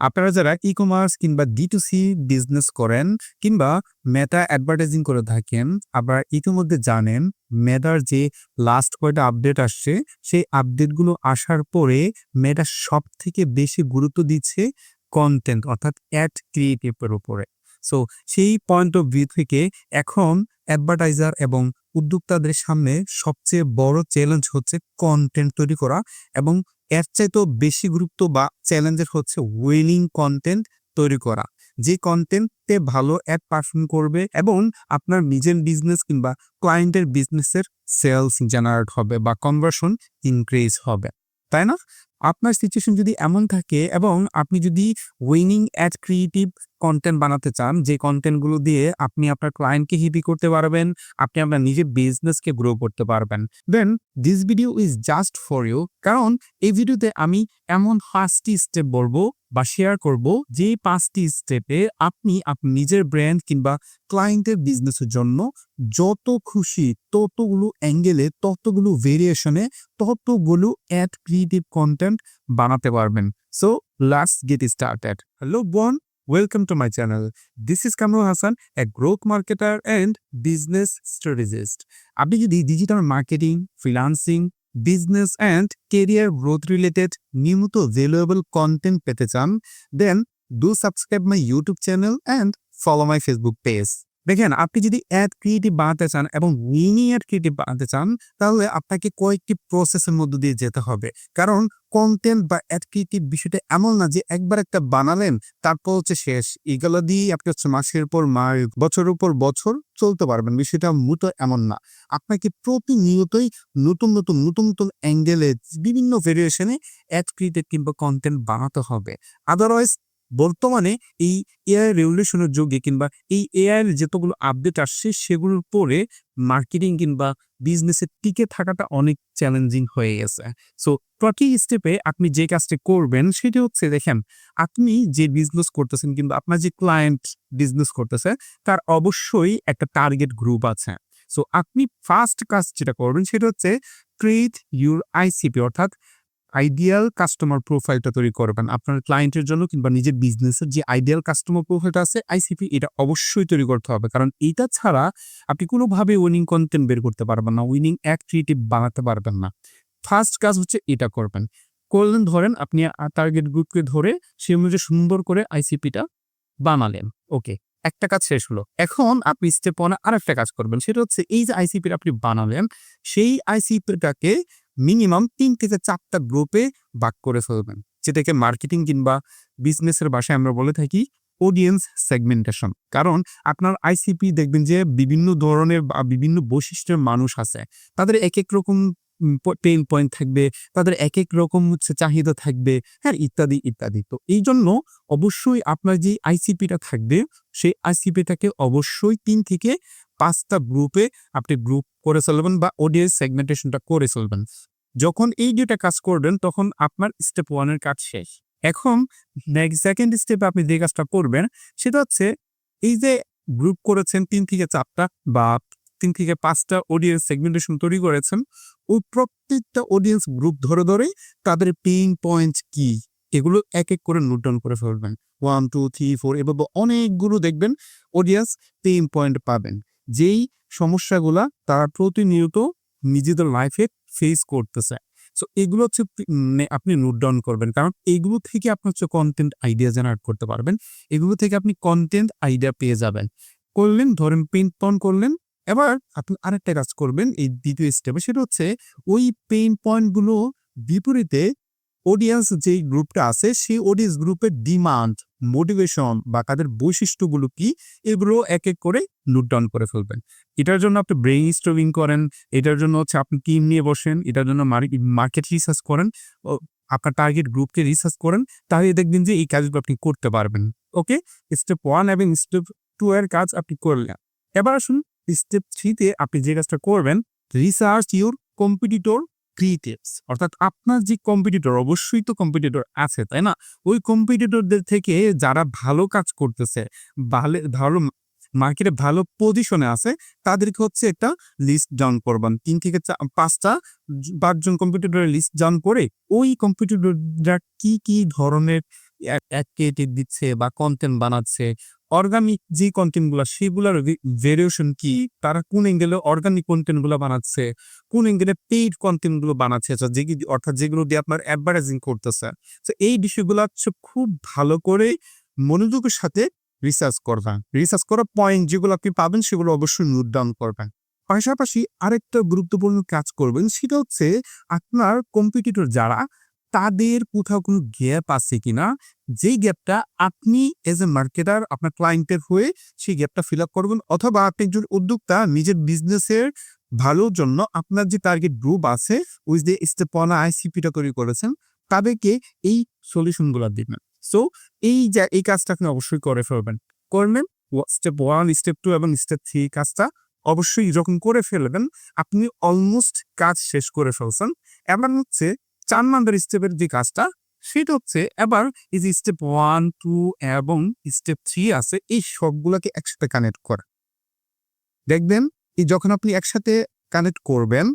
আপনারা যারা e commerce কিংবা ডি টু সি বিজনেস করেন কিংবা মেটা অ্যাডভার্টাইজিং করে থাকেন, আপনারা ইতিমধ্যে জানেন মেটার যে লাস্ট কয়টা আপডেট আসছে, সেই আপডেটগুলো আসার পরে মেটা সব থেকে বেশি গুরুত্ব দিচ্ছে কন্টেন্ট অর্থাৎ অ্যাড ক্রিয়েটিভের উপরে। সো সেই পয়েন্ট অফ ভিউ থেকে এখন অ্যাডভার্টাইজার এবং উদ্যোক্তাদের সামনে সবচেয়ে বড় চ্যালেঞ্জ হচ্ছে কন্টেন্ট তৈরি করা এবং এর চাইতেও বেশি গুরুত্ব বা চ্যালেঞ্জের হচ্ছে উইলিং কন্টেন্ট তৈরি করা। যে কন্টেন্টে ভালো অ্যাড পারফর্ম করবে এবং আপনার নিজের বিজনেস কিংবা ক্লায়েন্টের বিজনেসের সেলস জেনারেট হবে বা কনভার্সন ইনক্রিজ হবে। তাই না? আপনার সিচুয়েশন যদি এমন থাকে এবং আপনি যদি উইনিং অ্যাড ক্রিয়েটিভ কন্টেন্ট বানাতে চান, যে কন্টেন্টগুলো দিয়ে আপনি আপনার ক্লায়েন্টকে হিপি করতে পারবেন, আপনি আপনার নিজের বিজনেসকে গ্রো করতে পারবেন। Then this video is just for you কারণ, এই ভিডিওতে আমি এমন পাঁচটি স্টেপ বলব বা শেয়ার করব, যে পাঁচটি স্টেপে আপনি আপনার নিজের ব্র্যান্ড কিংবা ক্লায়েন্টের বিজনেসের জন্য যত খুশি, ততগুলো অ্যাঙ্গেলে ততগুলো ভেরিয়েশনে ততগুলো অ্যাড ক্রিয়েটিভ কন্টেন্ট বানাতে পারবেন। সো লাস্ট গেট স্টার্টেড হ্যালো বোন welcome to my channel this is Kamrul Hasan a growth marketer and business strategist আপনি যদি digital marketing freelancing business and career growth related নিয়মিত ভ্যালুয়েবল কন্টেন্ট পেতে চান then do subscribe my YouTube channel and follow my Facebook page দেখেন, আপনি যদি add creative বানাতে চান এবং মিনি অ্যাড ক্রিয়েটিভ বানাতে চান, তাহলে আপনাকে কয়েকটি প্রসেসের মধ্য দিয়ে যেতে হবে। কারণ কন্টেন্ট বা অ্যাড ক্রিয়েটিভ বিষয়টা এমন না যে একবার একটা বানালেন, তারপর হচ্ছে শেষ। এগুলো দিয়ে আপনি হচ্ছে মাসের পর মাস, বছরের পর বছর চলতে পারবেন, বিষয়টা মূলত এমন না। আপনাকে প্রতিনিয়তই নতুন নতুন নতুন নতুন অ্যাঙ্গেলে বিভিন্ন ভেরিয়েশনে অ্যাড ক্রিয়েটিভ কিংবা কন্টেন্ট বানাতে হবে। আদারওয়াইজ বর্তমানে এই এআই রেভলিউশনের যুগে কিংবা এই এআই এর যতগুলো আপডেট আসছে, সেগুলোর পরে মার্কেটিং কিংবা বিজনেসের টিকে থাকাটা অনেক চ্যালেঞ্জিং হয়ে গেছে। সো প্রতি স্টেপে আপনি যে কাজটি করবেন, সেটি হচ্ছে দেখেন, আপনি যে বিজনেস করতেছেন কিংবা আপনার যে ক্লায়েন্ট বিজনেস করতেছে, তার অবশ্যই একটা টার্গেট গ্রুপ আছে। সো আপনি ফার্স্ট কাজ যেটা করবেন, সেটা হচ্ছে ক্রিয়েট ইউর আইসিপি অর্থাৎ আইডিয়াল কাস্টমার প্রোফাইলটা তৈরি করবেন। আপনার ক্লায়েন্টের জন্য কিংবা নিজের বিজনেসের যে আইডিয়াল কাস্টমার প্রোফাইলটা আছে আইসিপি এটা অবশ্যই তৈরি করতে হবে। কারণ এটা ছাড়া আপনি কোনোভাবে উইনিং কন্টেন্ট বের করতে পারবেন না উইনিং অ্যাড ক্রিয়েটিভ বানাতে পারবেন না। ফার্স্ট কাজ হচ্ছে এটা করবেন। করলেন, ধরেন আপনি টার্গেট গ্রুপকে ধরে সে অনুযায়ী সুন্দর করে আইসিপিটা বানালেন। ওকে একটা কাজ শেষ হলো। এখন আপনি স্টেপ ওয়ানে আরেকটা কাজ করবেন। সেটা হচ্ছে এই যে আইসিপিটা আপনি বানালেন, সেই আইসিপিটাকে মিনিমাম তিন থেকে চারটা গ্রুপে ভাগ করে ফেলবেন। যেটাকে মার্কেটিং কিংবা বিজনেসের ভাষায় আমরা বলে থাকি অডিয়েন্স সেগমেন্টেশন কারণ আপনার আইসিপি দেখবেন যে বিভিন্ন ধরনের বা বিভিন্ন বৈশিষ্ট্যের মানুষ আছে। তাদের এক এক রকম পেইন পয়েন্ট থাকবে, তাদের এক এক রকম হচ্ছে চাহিদা থাকবে হ্যাঁ ইত্যাদি ইত্যাদি। তো এই জন্য অবশ্যই আপনার যে আইসিপিটা থাকবে, সেই আইসিপিটাকে অবশ্যই তিন থেকে পাঁচটা গ্রুপে আপনি গ্রুপ করে চলবেন বা অডিয়েন্স সেগমেন্টেশনটা করে চলবেন যখন এই দুটা কাজ করবেন, তখন আপনার স্টেপ ওয়ানের কাজ শেষ। এখন নেক্সট সেকেন্ড স্টেপে আপনি যে কাজটা করবেন, সেটা হচ্ছে এই যে গ্রুপ করেছেন, তিন থেকে চারটা বা তিন থেকে পাঁচটা অডিয়েন্স সেগমেন্টেশন তৈরি করেছেন, ওই প্রত্যেকটা অডিয়েন্স গ্রুপ ধরে ধরে তাদের পেইন পয়েন্ট কি, এগুলো এক এক করে নোট ডাউন করে ফেলবেন। ওয়ান টু থ্রি ফোর এভাবে অনেকগুলো দেখবেন অডিয়েন্স পেইন পয়েন্ট পাবেন। যেই সমস্যাগুলা তারা প্রতিনিয়ত নিজেদের লাইফে ফেস করতেছে। সো এগুলো হচ্ছে মানে আপনি নোট ডাউন করবেন। কারণ এগুলো থেকে আপনি হচ্ছে কন্টেন্ট আইডিয়া জেনারেট করতে পারবেন। এগুলো থেকে আপনি কন্টেন্ট আইডিয়া পেয়ে যাবেন। করলেন, ধরেন পেইন পন করলেন। এবার আপনি আরেকটা কাজ করবেন, এই দ্বিতীয় স্টেপে সেটা হচ্ছে ওই পেইন পয়েন্টগুলো বিপরীতে অডিয়েন্স যে গ্রুপটা আছে, সেই অডিয়েন্স গ্রুপের ডিমান্ড মোটিভেশন বা তাদের বৈশিষ্ট্যগুলো কি, এগুলো এক এক করে নোট ডাউন করে ফেলবেন। এটার জন্য আপনি ব্রেইন স্ট্রমিং করেন, এটার জন্য হচ্ছে আপনি টিম নিয়ে বসেন, এটার জন্য মার্কেট রিসার্চ করেন আপনার টার্গেট গ্রুপকে রিসার্চ করেন, তাহলে দেখবেন যে এই কাজগুলো আপনি করতে পারবেন। ওকে স্টেপ ওয়ান এবং স্টেপ টু এর কাজ আপনি করলেন। এবার আসুন স্টেপ থ্রিতে আপনি যে কাজটা করবেন রিসার্চ ইউর কম্পিটিটর ক্রিয়েটিভস অর্থাৎ আপনার যে কম্পিটিটর অবশ্যই তো কম্পিটিটর আছে, তাই না? ওই কম্পিটিটরদের থেকে যারা ভালো কাজ করতেছে, ভালো ভালো মার্কেটে ভালো পজিশনে আছে, তাদেরকে হচ্ছে একটা লিস্ট ডাউন করবেন। তিন থেকে পাঁচটা পাঁচজন কম্পিটিটরের লিস্ট ডাউন করে, ওই কম্পিটিটররা কি কি ধরনের ক্রিয়েটিভ দিচ্ছে বা কন্টেন্ট বানাচ্ছে অর্গানিক যে কন্টেন্টগুলো সেগুলোর ভেরিয়েশন কি? তারা কোন অ্যাঙ্গেলে অর্গানিক কন্টেন্টগুলো বানাচ্ছে? কোন অ্যাঙ্গেলে পেইড কন্টেন্টগুলো বানাচ্ছে? আচ্ছা, যে অর্থাৎ যেগুলো দিয়ে আপনার অ্যাডভার্টাইজিং করতেছে। তো এই বিষয়গুলো হচ্ছে খুব ভালো করে মনোযোগের সাথে রিসার্চ করবেন রিসার্চ করার পয়েন্ট যেগুলো আপনি পাবেন সেগুলো অবশ্যই নোট ডাউন করবেন। পাশাপাশি আরেকটা গুরুত্বপূর্ণ কাজ করবেন সেটা হচ্ছে আপনার কম্পিটিটর যারা তাদের কোথাও কোনো গ্যাপ আছে কিনা, যেই গ্যাপটা আপনি এজ এ মার্কেটার আপনার ক্লায়েন্টের হয়ে সেই গ্যাপটা ফিল আপ করবেন অথবা আপনি একজন উদ্যোক্তা, নিজের বিজনেসের ভালোর জন্য আপনার যে টার্গেট গ্রুপ আছে উইথ যে স্টেপনা আইসিপিটা তৈরি করেছেন, তাদেরকে এই সলিউশনগুলো দিবেন। সো এই যে, এই কাজটা আপনি অবশ্যই করে ফেলবেন। করবেন স্টেপ ওয়ান স্টেপ টু এবং স্টেপ থ্রি কাজটা অবশ্যই যখন করে ফেলবেন, আপনি অলমোস্ট কাজ শেষ করে ফেলছেন। এবার হচ্ছে চার নম্বর স্টেপের যে কাজটা, সেটা হচ্ছে এবার এই যে স্টেপ ওয়ান টু এবং স্টেপ থ্রি আছে, এই সবগুলোকে একসাথে কানেক্ট করা। দেখবেন, এই যখন আপনি একসাথে কানেক্ট করবেন,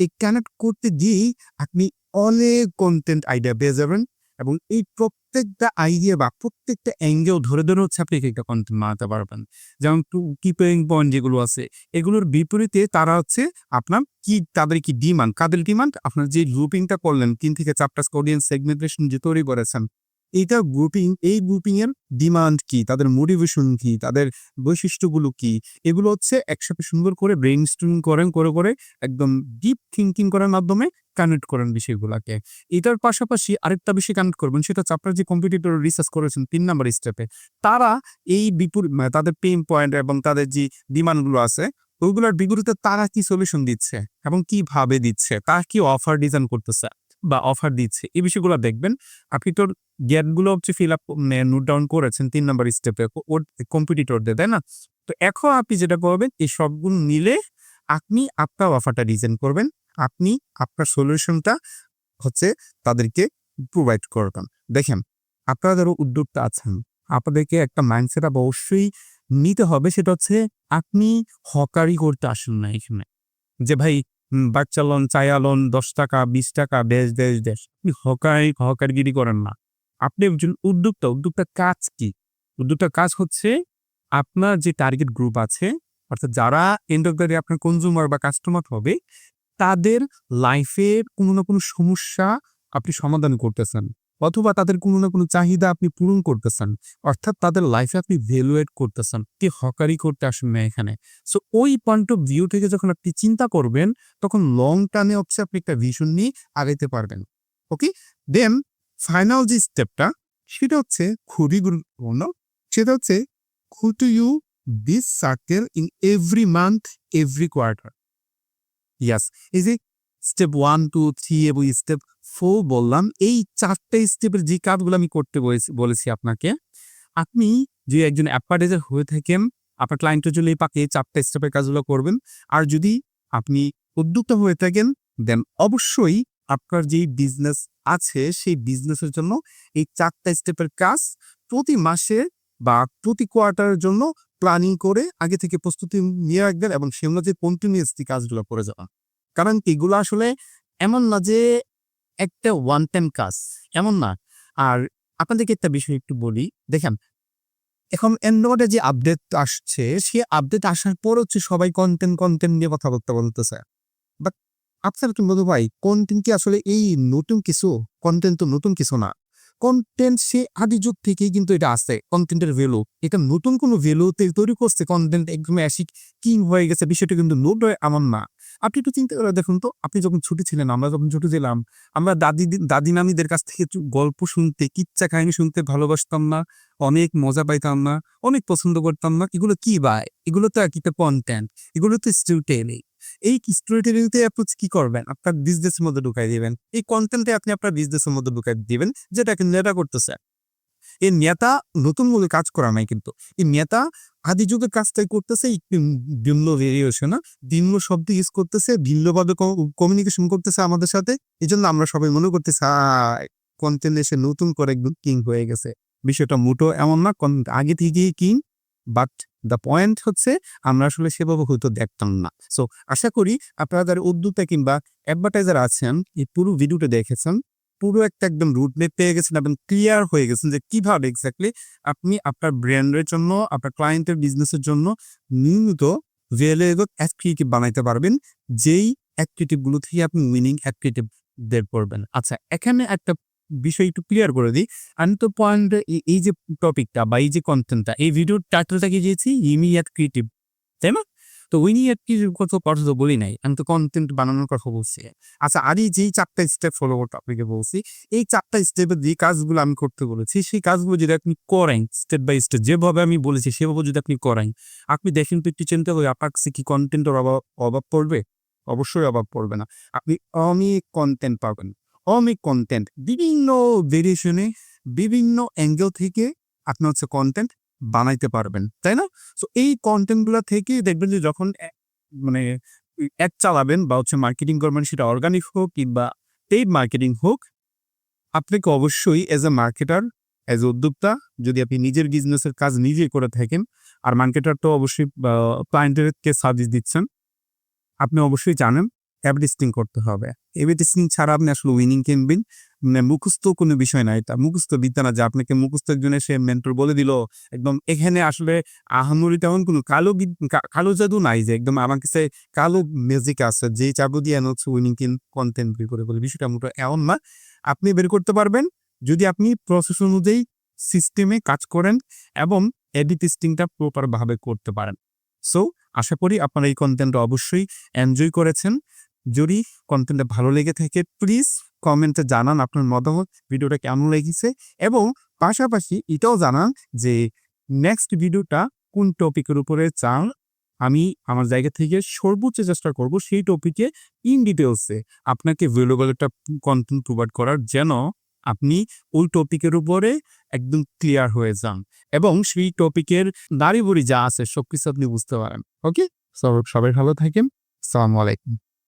এই কানেক্ট করতে গিয়েই আপনি অনেক কন্টেন্ট আইডিয়া পেয়ে যাবেন। এবং এই প্রত্যেকটা আইডিয়া বা প্রত্যেকটা অ্যাঙ্গেল ধরে ধরে হচ্ছে আপনি একটা কন্টেন্ট বানাতে পারবেন। যেমন টু কিপিং পয়েন্ট যেগুলো আছে, এগুলোর বিপরীতে তারা হচ্ছে আপনার কি, তাদের কি ডিমান্ড কাদের ডিমান্ড আপনার যে গ্রুপিংটা করলেন, তিন থেকে চারটা অডিয়েন্স সেগমেন্টেশন যে তৈরি করেছেন এইটা গ্রুপিং এই গ্রুপিং এর ডিমান্ড কি? তাদের মোটিভেশন কি? তাদের বৈশিষ্ট্যগুলো কি? এগুলো হচ্ছে একসাথে সুন্দর করে ব্রেইন স্ট্রিমিং করেন, করে করে একদম ডিপ থিঙ্কিং করার মাধ্যমে কানেক্ট করেন বিষয়গুলোকে। এটার পাশাপাশি আরেকটা বিষয় কানেক্ট করবেন, সেটা হচ্ছে আপনার যে কম্পিটিটর রিসার্চ করেছেন তিন নাম্বার স্টেপে তারা এই মানে তাদের পেইন পয়েন্ট এবং তাদের যে ডিমান্ডগুলো আছে, ওইগুলোর বিপরীতে তারা কি সলিউশন দিচ্ছে এবং কীভাবে দিচ্ছে? তারা কি অফার ডিজাইন করতেছে? বা অফার দিচ্ছে, এই বিষয়গুলো দেখবেন, আপনি তোর গ্যাটগুলো হচ্ছে ফিল আপ নোট ডাউন করেছেন তিন নম্বর স্টেপে ওর কম্পিটিটরদের তাই না? তো এখন আপনি যেটা করবেন, এই সবগুলো নিলে আপনি আপনার অফারটা ডিজাইন করবেন, আপনি আপনার সলিউশনটা হচ্ছে তাদেরকে প্রোভাইড করবেন। দেখেন আপনারা উদ্যোক্তা আছেন, আপনাদেরকে একটা মাইন্ডসেট আপ অবশ্যই নিতে হবে, সেটা হচ্ছে আপনি হকারি করতে আসেন না এখানে। যে ভাই বাচ্চা লোন চায়া লোন দশ টাকা, বিশ টাকা, দেশ দেশ দেশ। আপনি হকাই, হকারগিরি করেন না। আপনি একজন উদ্যোক্তা উদ্যোক্তা কাজ কি? উদ্যোক্তা কাজ হচ্ছে আপনার যে টার্গেট গ্রুপ আছে, অর্থাৎ যারা এন্ড অফ দ্য ডে আপনার কনজিউমার বা কাস্টমার হবে, তাদের লাইফের কোনো না কোনো সমস্যা আপনি সমাধান করতেছেন। অথবা তাদের কোনো না কোনো চাহিদা আপনি পূরণ করতেছেন। অর্থাৎ তাদের লাইফে আপনি ভ্যালুয়েট করতেছেন কি হকারি করতে আসেন না এখানে। সো ওই পয়েন্ট অফ ভিউ থেকে যখন আপনি চিন্তা করবেন, তখন লং টার্মে হচ্ছে আপনি একটা ভিশন নিয়ে আগাইতে পারবেন। ওকে দেন ফাইনাল যে স্টেপটা সেটা হচ্ছে খুবই গুরুত্বপূর্ণ। সেটা হচ্ছে who to you this circle in every month every quarter yes এই যে স্টেপ ওয়ান টু থ্রি এবং স্টেপ ফোর বললাম, এই চারটে স্টেপের যে কাজগুলো আমি করতে বলেছি আপনাকে, আপনি যে একজন অ্যাডভার্টাইজার হয়ে থাকেন, আপনার ক্লায়েন্টের জন্য এই পাকে চারটে স্টেপের কাজগুলো করবেন। আর যদি আপনি উদ্যোক্তা হয়ে থাকেন দেন অবশ্যই আপনার যেই বিজনেস আছে, সেই বিজনেসের জন্য এই চারটা স্টেপের কাজ প্রতি মাসে বা প্রতি কোয়ার্টারের জন্য প্ল্যানিং করে আগে থেকে প্রস্তুতি নিয়ে রাখবেন এবং সে অনুযায়ী কন্টিনিউসলি কাজগুলো করে যাওয়া। কারণ এগুলো আসলে এমন না যে একটা ওয়ান টাইম কাজ, এমন না। আর আপনাদেরকে একটা বিষয় একটু বলি, দেখেন, এখন অ্যান্ড্রয়েডে যে আপডেট আসছে সে আপডেট আসার পর হচ্ছে সবাই কন্টেন্ট কন্টেন্ট নিয়ে কথা বলতে বলতেছে। বাট আপনার কি বলব ভাই কন্টেন্ট কি আসলে এই নতুন কিছু? কন্টেন্ট তো নতুন কিছু না। কন্টেন্ট সে আদি যুগ থেকেই কিন্তু এটা আছে কন্টেন্টের ভ্যালু এটা নতুন কোনো ভ্যালু তৈরি করছে কন্টেন্ট একদম অ্যাসিক কিং হয়ে গেছে, বিষয়টা কিন্তু নোট হয় এমন না। আপনি একটু চিন্তা করে দেখুন তো, আপনি যখন ছুটি ছিলেন, আমরা যখন ছুটি ছিলাম, আমরা দাদি দাদি নানিদের কাছ থেকে গল্প শুনতে, কিচ্ছা কাহিনী শুনতে ভালোবাসতাম না, অনেক মজা পাইতাম না, অনেক পছন্দ করতাম না, এগুলো কি ভাই এগুলো তো একটা কন্টেন্ট এগুলো তো স্টোরি টেলিং এই স্টোরি টেলিংতে অ্যাপ্রোচ কি করবেন? আপনার বিজনেসের মধ্যে ঢুকাই দিবেন। এই কন্টেন্টে আপনি আপনার বিজনেসের মধ্যে ঢুকাই দিবেন যেটা কিন্তু নেতা করতেছে। এই নেতা নতুন মূলে কাজ করা নাই কিন্তু। এই নেতা আদি যুগের কাজটাই করতেছে ভিন্ন ভেরিয়েশন ভিন্ন শব্দ ইউজ করতেছে, ভিন্নভাবে কমিউনিকেশন করতেছে আমাদের সাথে। এই জন্য আমরা সবাই মনে করতেছি কন্টেন্ট এসে নতুন করে একদম কিং হয়ে গেছে। বিষয়টা মুটো এমন না আগে থেকেই কিং বাট দ্য পয়েন্ট হচ্ছে আমরা আসলে সেভাবে হয়তো দেখতাম না। সো আশা করি আপনারা যারা উদ্যোক্তা কিংবা অ্যাডভার্টাইজার আছেন, এই পুরো ভিডিওটা দেখেছেন। পুরো একটা একদম রুট ম্যাপ পেয়ে গেছেন এবং ক্লিয়ার হয়ে গেছেন যে কীভাবে এক্স্যাক্টলি আপনি আপনার ব্র্যান্ডের জন্য, আপনার ক্লায়েন্টের বিজনেসের জন্য নিয়মিত ভ্যালুয়েবল অ্যাক্টিভিটি বানাইতে পারবেন। যেই অ্যাক্টিভিটি গুলো থেকে আপনি উইনিং অ্যাক্টিভিটি বের করবেন। আচ্ছা এখানে একটা বিষয় একটু ক্লিয়ার করে দিই। আমি তো পয়েন্ট এই যে টপিকটা বা এই যে কন্টেন্টটা এই ভিডিওর টাইটেলটা কি দিয়েছি ইমিডিয়েট ক্রিয়েটিভ তাই না? তো ইমিডিয়েট ক্রিয়েটিভ কত কথা তো বলি নাই। আমি তো কন্টেন্ট বানানোর কথা বলছি। আচ্ছা আর এই যেই চারটা স্টেপ ফলো করতে আপনাকে বলছি, এই চারটা স্টেপের যে কাজগুলো আমি করতে বলেছি, সেই কাজগুলো যদি আপনি করেন স্টেপ বাই স্টেপ যেভাবে আমি বলেছি, সেভাবে যদি আপনি করেন, আপনি দেখেন তো একটু চিন্তা করে আপনার কি কন্টেন্টের অভাব অভাব পড়বে? অবশ্যই অভাব পড়বে না। আপনি অনেক কন্টেন্ট পাবেন। অনেক কন্টেন্ট বিভিন্ন ভেরিয়েশনে বিভিন্ন অ্যাঙ্গেল থেকে আপনি হচ্ছে কন্টেন্ট বানাইতে পারবেন, তাই না? সো এই কন্টেন্টগুলো থেকে দেখবেন যে যখন মানে অ্যাড চালাবেন বা হচ্ছে মার্কেটিং করবেন, সেটা অর্গানিক হোক কিংবা পেইড মার্কেটিং হোক, আপনাকে অবশ্যই এজ এ মার্কেটার এ উদ্যোক্তা, যদি আপনি নিজের বিজনেসের কাজ নিজেই করে থাকেন, আর মার্কেটার তো অবশ্যই ক্লায়েন্টেরকে সার্ভিস দিচ্ছেন, আপনি অবশ্যই জানেন অ্যাব টেস্টিং করতে হবে। এবি টেস্টিং ছাড়া আপনি আসলে উইনিং মানে মুখস্থ কোনো বিষয় না এটা মুখস্থ বিদ্যা না যে আপনাকে মুখস্থ একজনে সে মেন্টর বলে দিল। একদম এখানে আসলে আহামরি তেমন কোনো কালো কালো জাদু নাই যে একদম আমার কাছে কালো ম্যাজিক আছে। যে চাবু দিয়ে হচ্ছে উইনিং কিন কন্টেন্ট বের করে বলে। বিষয়টা মোটা এমন না। আপনি বের করতে পারবেন। যদি আপনি প্রসেস অনুযায়ী সিস্টেমে কাজ করেন এবং এডি টেস্টিংটা প্রপার ভাবে করতে পারেন। সো আশা করি আপনারা এই কন্টেন্টটা অবশ্যই এনজয় করেছেন। যদি কন্টেন্টটা ভালো লেগে থাকে প্লিজ কমেন্টে জানান আপনার মতামত, ভিডিওটা কেমন লেগেছে এবং পাশাপাশি এটাও জানান যে নেক্সট ভিডিওটা কোন টপিকের উপরে চান আমি আমার জায়গা থেকে সর্বোচ্চ চেষ্টা করব সেই টপিকে ইন ডিটেলসে আপনাকে ভ্যালুয়েবল একটা কন্টেন্ট প্রোভাইড করার যেন আপনি ওই টপিকের উপরে একদম ক্লিয়ার হয়ে যান এবং সেই টপিকের দাঁড়ি যা আছে সবকিছু আপনি বুঝতে পারেন। ওকে সবাই ভালো থাকেন। সালামু আলাইকুম।